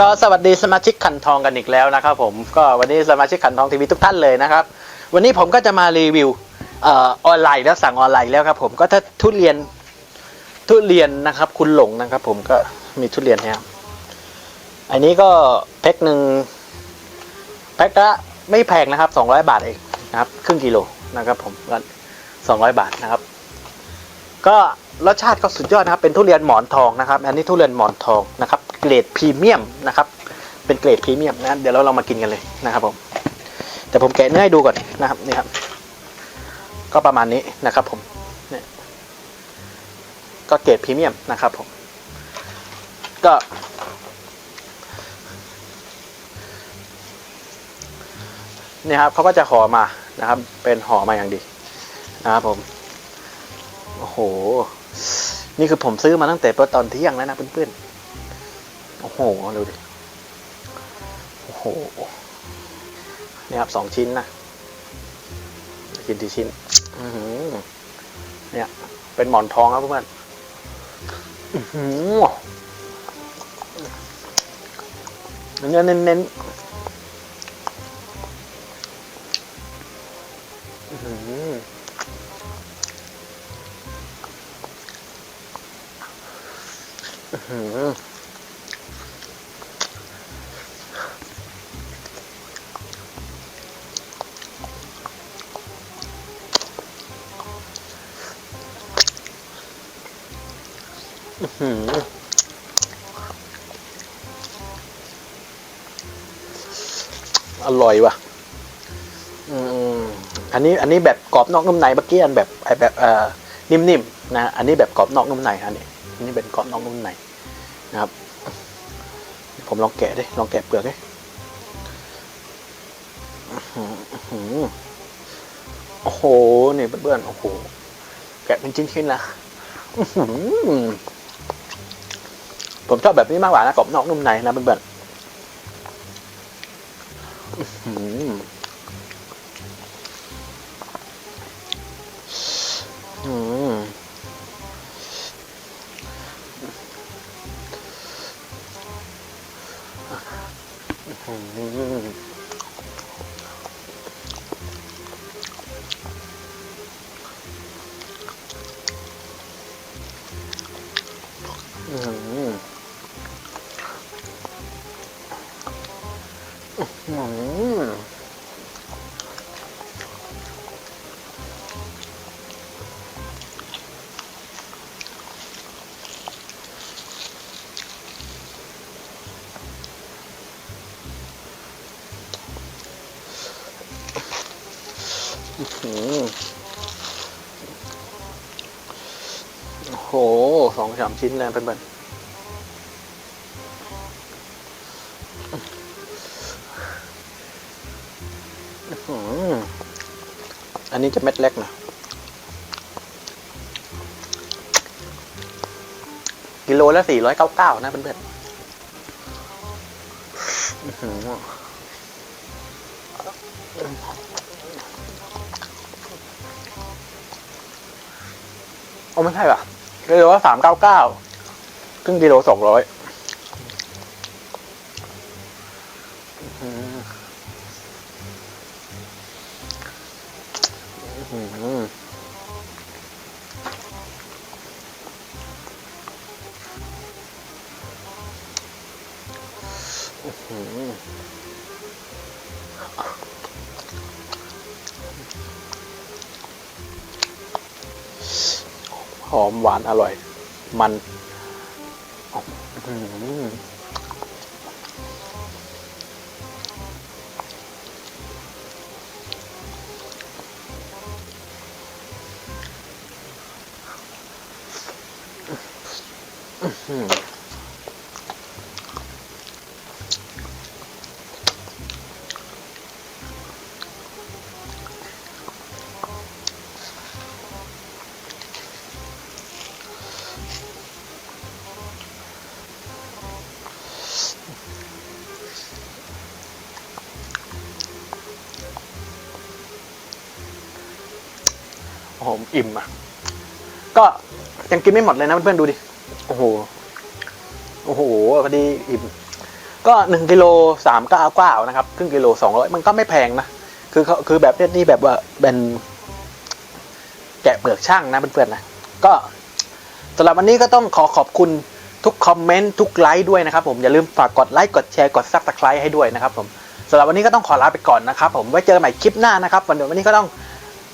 ก็สวัสดีสมาชิกขันทองกันอีกแล้วนะครับผมก็วันนี้สมาชิกขันทองทีวีทุกท่านเลยนะครับ วันนี้ผมก็จะมารีวิวออออนไลน์แล้วสั่งออนไลน์แล้วครับผมก็ถ้าทุเรียนทุเรียนนะครับ คุณหลงนะครับ ผมก็มีทุเรียนเนี่ยอันนี้ก็แพ็คหนึ่งแพ็คละไม่แพงนะครับ 200 บาทเองนะครับ ครึ่งกิโลนะครับ ผมก็200 บาทนะครับ ก็รสชาติก็สุดยอดนะครับ เป็นทุเรียนหมอนทองนะครับ อันนี้ทุเรียนหมอนทองนะครับ เกรดพรีเมียมนะครับ เป็นเกรดพรีเมียมนะ เดี๋ยวเราเรามากินกันเลยนะครับผม แต่ผมแกะเนื้อให้ดูก่อนนะครับนี่ครับ ก็ประมาณนี้นะครับผมเนี่ยก็เกรดพรีเมียมนะครับผม ก็ เนี่ยครับเขาก็จะห่อมานะครับ เป็นห่อมาอย่างดีนะครับผม โอ้โห นี่คือผมซื้อมาตั้งแต่ตอนเที่ยงแล้วนะเพื่อนๆ โอ้โหดูดิ โอ้โห นี่ครับสองชิ้นนะกินทีชิ้นอือหือเนี่ย เป็นหมอนทองครับเพื่อนๆอื้อหือเนื้อเน้นอื อหืออื้อหืออื้อหืออร่อยว่ะ อืมอันนี้อันนี้แบบกรอบนอกนุ่มในเมื่อกี้อันแบบไอแบบเอ่อนิ่มๆนะ อันนี้แบบกรอบนอกนุ่มในอันนี้อันนี้เป็นกรอบนอกนุ่มใน นะครับ ผมลองแกะดิ ลองแกะเปลือกดิโอ้โหนี่เพื่อนๆ โอ้โห แกะเป็นชิ้นๆนะผมชอบแบบนี้มากกว่านะกรอบนอกนุ่มในนะเพื่อนๆอื้อหืออืม อืมอืม โอ้โหสองสามชิ้นเลยเป็นแบบอื้อหืออันนี้จะเม็ดเล็กนะกิโลละสี่ร้อยเก้าเก้านะเพื่อนๆ อื้อหือโอ้ไม่ใช่ป่ะกิโลว่าสามเก้าเก้าครึ่งกิโลสองร้อยห อมหวานอร่อย มันอืม หออื้อหือโอ้โหอิ่มอะ ก็ยังกินไม่หมดเลยนะเพื่อนๆดูดิ โอ้โห โอ้โหพอดีอิ่ม ก็หนึ่งกิโลสามก้าเก้านะครับครึ่งกิโลสองร้อยมันก็ไม่แพงนะ คือเขาคือแบบเนี้ยนี่แบบว่าเป็นแกะเปลือกช่างนะเพื่อนๆนะ ก็สำหรับวันนี้ก็ต้องขอขอบคุณทุกคอมเมนต์ทุกไลค์ด้วยนะครับผมอย่าลืมฝากกดไลค์กดแชร์กดซับสไครต์ให้ด้วยนะครับผมสำหรับวันนี้ก็ต้องขอลาไปก่อนนะครับผมไว้เจอกันใหม่คลิปหน้านะครับวันเดี๋ยววันนี้ก็ต้อง